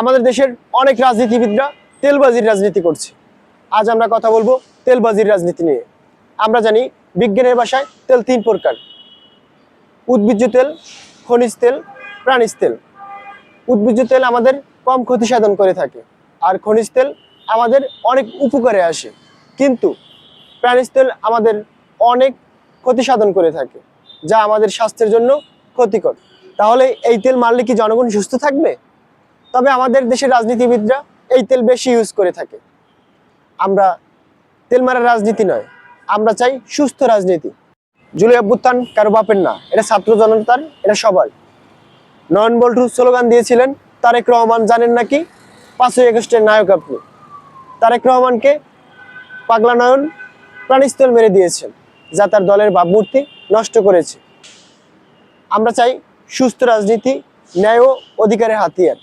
আমাদের দেশের অনেক রাজনীতিবিদরা তেলবাজির রাজনীতি করছে। আজ আমরা কথা বলব তেলবাজির রাজনীতি নিয়ে। আমরা জানি বিজ্ঞানের ভাষায় তেল তিন প্রকার। উদ্ভিজ্জ তেল, খনিজ তেল, প্রাণিজ তেল। উদ্ভিজ্জ তেল আমাদের কম ক্ষতি সাধন করে থাকে আর খনিজ তেল আমাদের অনেক উপকারে আসে। কিন্তু প্রাণিজ তেল আমাদের অনেক ক্ষতি সাধন করে থাকে, যা আমাদের স্বাস্থ্যের জন্য ক্ষতিকর। তাহলে এই তেল মারলে কি জনগণ সুস্থ থাকবে? তবে আমাদের দেশের রাজনীতিবিদরা এই তেল বেশি ইউজ করে থাকে। আমরা তেল মারার রাজনীতি নয়, আমরা চাই সুস্থ রাজনীতি। জুলাই অভ্যুত্থান কারও বাপের না, এটা ছাত্র জনতার, এটা সবার। নয়ন বল্টু স্লোগান দিয়েছিলেন, তারেক রহমান জানেন নাকি? পাঁচই আগস্টের নায়ক আপনি। তারেক রহমানকে পাগলা নয়ন প্রাণীস্থল মেরে দিয়েছেন, যা তার দলের ভাবমূর্তি নষ্ট করেছে। আমরা চাই সুস্থ রাজনীতি, ন্যায় ও অধিকারের হাতিয়ার।